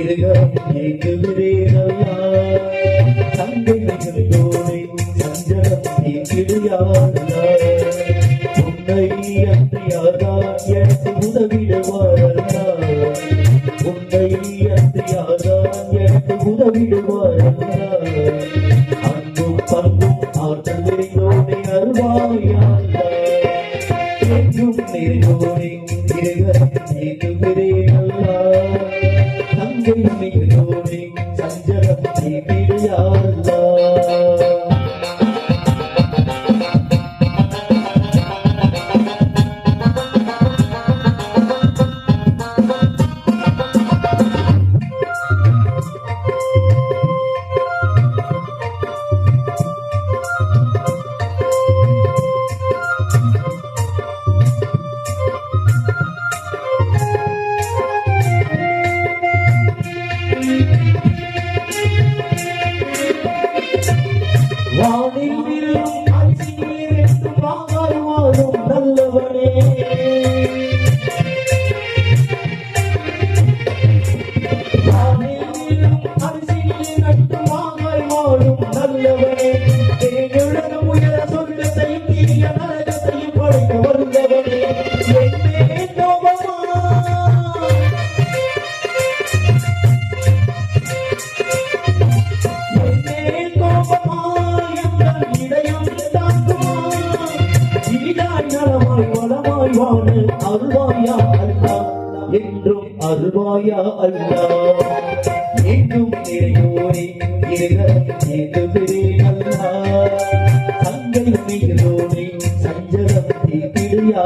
இருக ஏற்று விரைவு வாழ்வான அருள்வாயா அல்லா என்றும் அருள்வாயா அல்லா? எங்கும் நிறையோரே இருக ஏதுகிறே அல்லா. தங்கள் மீதோனே சஞ்சலம் தீர்த்திடுயா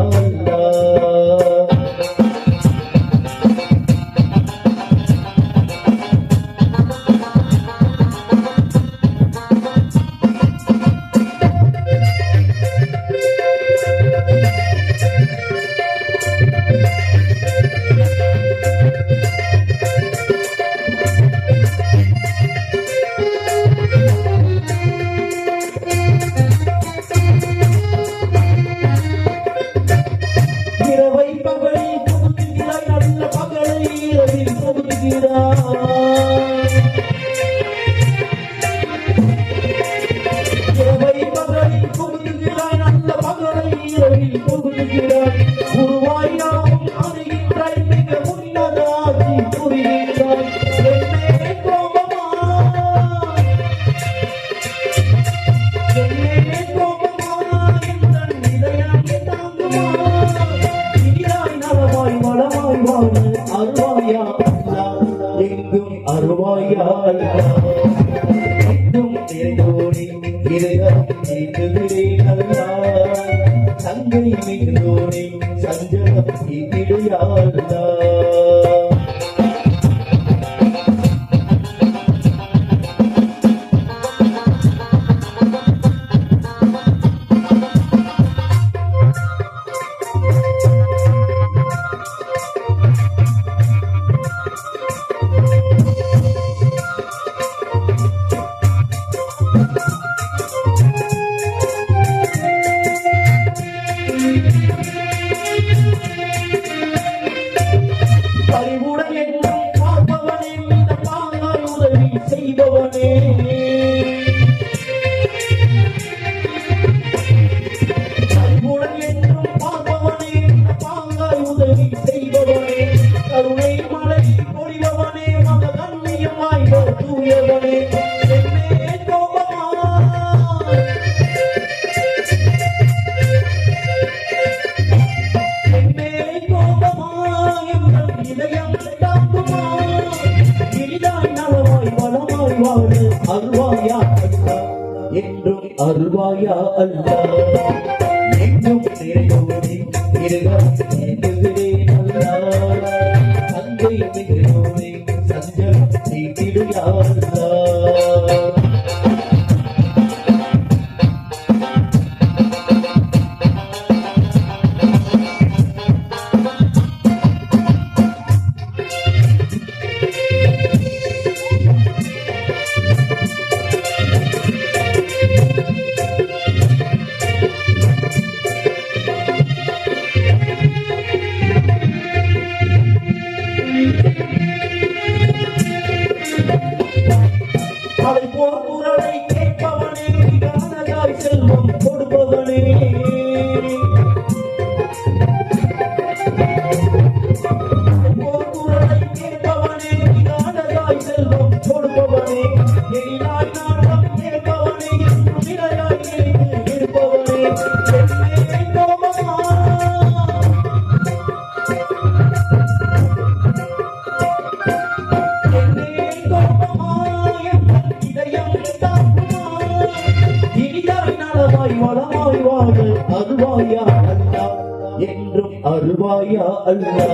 என்றும் அருவாயா அல்லா.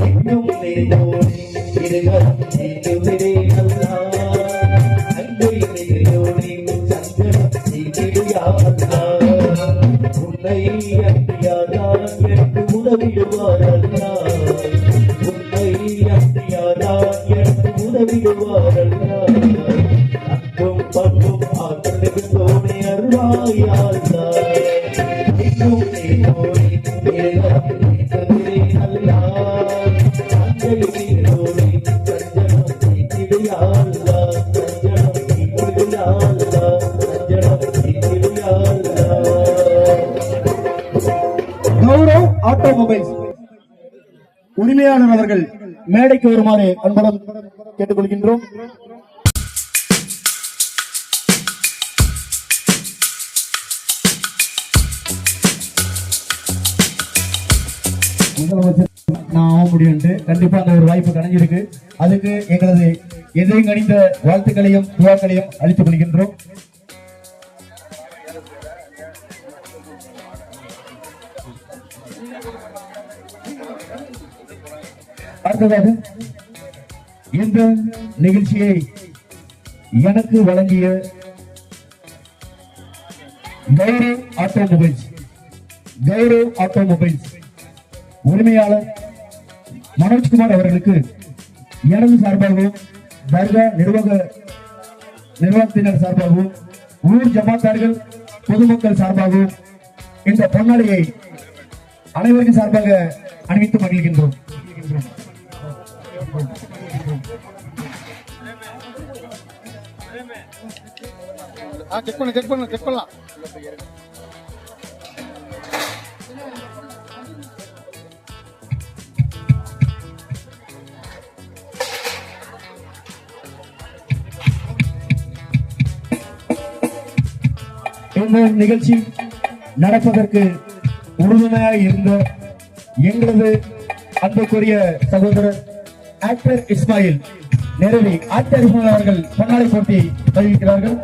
எங்கும் நிறைந்தோனே இருகம் நீங்குகிறே அல்லா. அன்பை நிறைந்தோனே சஞ்சலம் நீக்கிடுயா அல்லா. உன்னை கௌரவ் ஆட்டோமொபைல்ஸ். உரிமையாளர் அவர்கள் மேடைக்கு வருமாறு அன்புடன் கேட்டுக்கொள்கின்றோம். முதலமைச்சர் நான் ஆக முடியும்ட்டு கண்டிப்பா அந்த ஒரு வாய்ப்பு கிடைஞ்சிருக்கு. அதுக்கு எங்களது எதையும் கணித்த வாழ்த்துக்களையும் துவாக்களையும் அளித்துக் கொள்கின்றோம். அடுத்ததாக இந்த நிகழ்ச்சியை எனக்கு வழங்கிய கௌரவ் ஆட்டோமொபைல்ஸ் கௌரவ் ஆட்டோமொபைல்ஸ். உரிமையாளர் மனோஜ்குமார் அவர்களுக்கு எனது சார்பாகவும் தர்கா நிர்வாக நிர்வாகத்தினர் சார்பாகவும் ஊர் ஜமாத்தார்கள் பொதுமக்கள் சார்பாகவும் இந்த பொன்னாளியை அனைவருக்கும் சார்பாக அணிவித்து மகிழ்கின்றோம் ஆ செக் பண்ணு செக் பண்ணு செக் பண்ணலாம். இந்த நிகழ்ச்சி நடப்பதற்கு உறுதுணையாக இருந்த எங்களது அன்புக்குரிய சகோதரர் ஆக்டர் இஸ்மாயில் நேரடி ஆக்டர் இஸ்மாயில் அவர்கள் போட்டி தெரிவிக்கிறார்கள்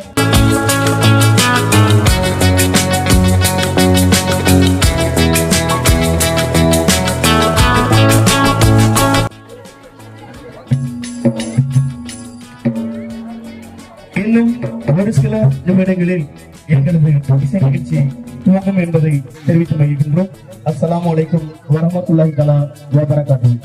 ஒரு சில நிமிடங்களில் எங்களது இசை நிகழ்ச்சி துவங்கும் என்பதை தெரிவித்து மகிழ்கின்றோம். அஸ்லாம் அலைக்கும் வரமத்துல்லாஹி தலா வபரகாத்துஹு.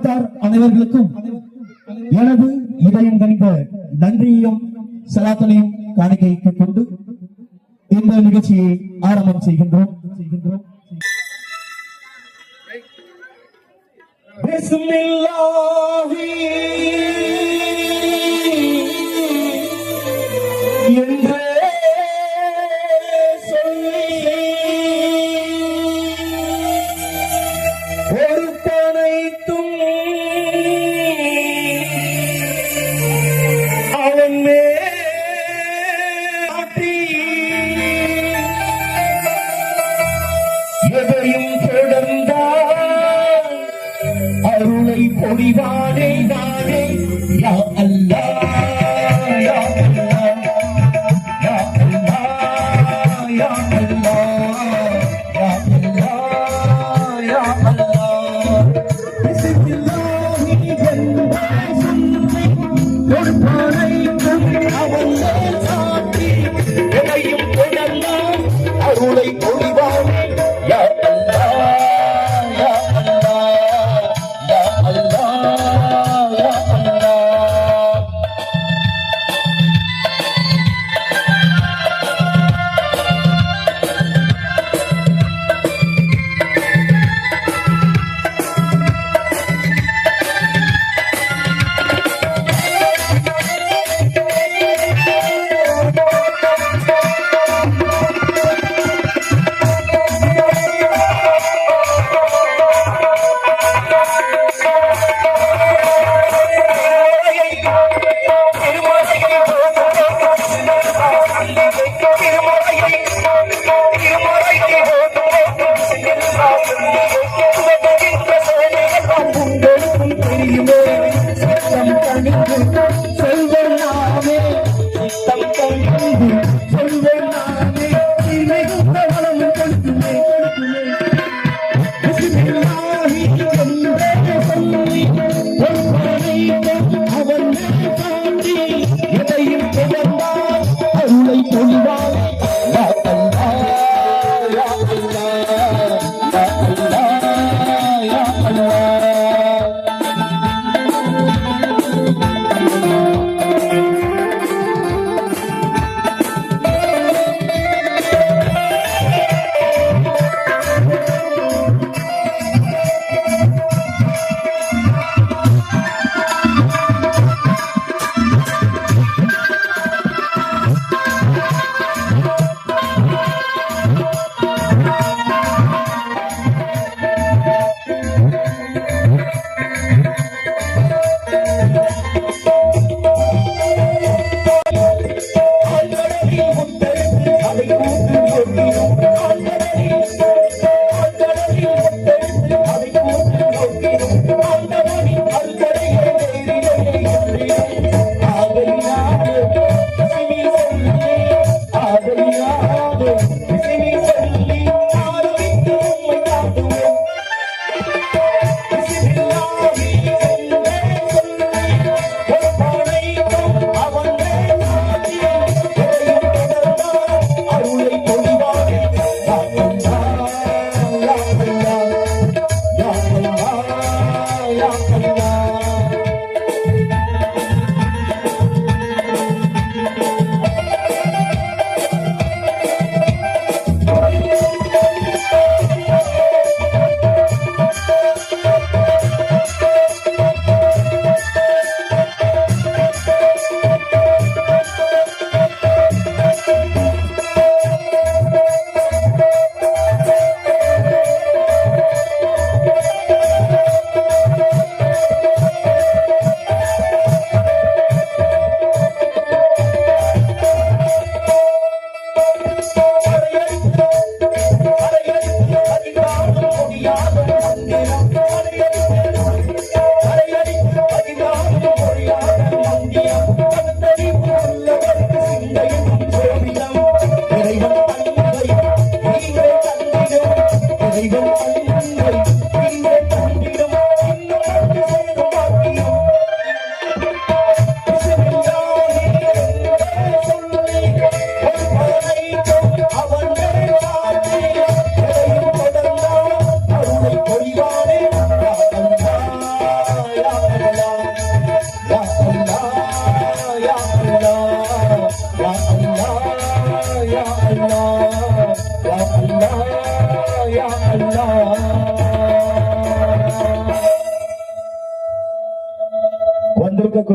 நிறுவனத்தார் அனைவர்களுக்கும் எனது இதயம் கணிந்த நன்றியையும் சலாத்தனையும் காணிக்கைக்கு கொண்டு இந்த நிகழ்ச்சியை ஆரம்பம் செய்கின்றோம். செய்கின்றோம் பிஸ்மில்லாஹி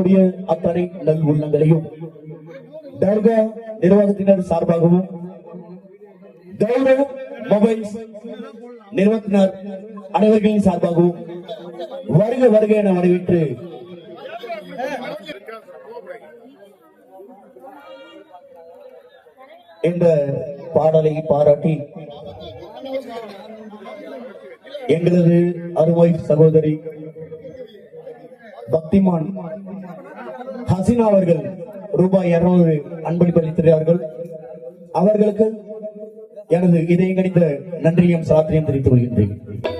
வந்திருக்கக்கூடிய அத்தனை நல் உள்ளங்களையும் தர்கா நிர்வாகத்தினர் சார்பாகவும் கௌரவ் மொபைல்ஸ் நிறுவத்தினர் அனைவர்களின் சார்பாகவும் வருக வருக என வரவேற்று என்ற பாடலை பாராட்டி எங்களது அருமை சகோதரி பக்திமான் ஹசினா அவர்கள் ரூபாய் இருநூறு அன்பளிப்பு அளித்திருக்கிறார்கள். அவர்களுக்கு எனது இதயம் கணிந்த நன்றியும் சாத்திரியம் தெரிவித்துக் கொள்கின்றேன்.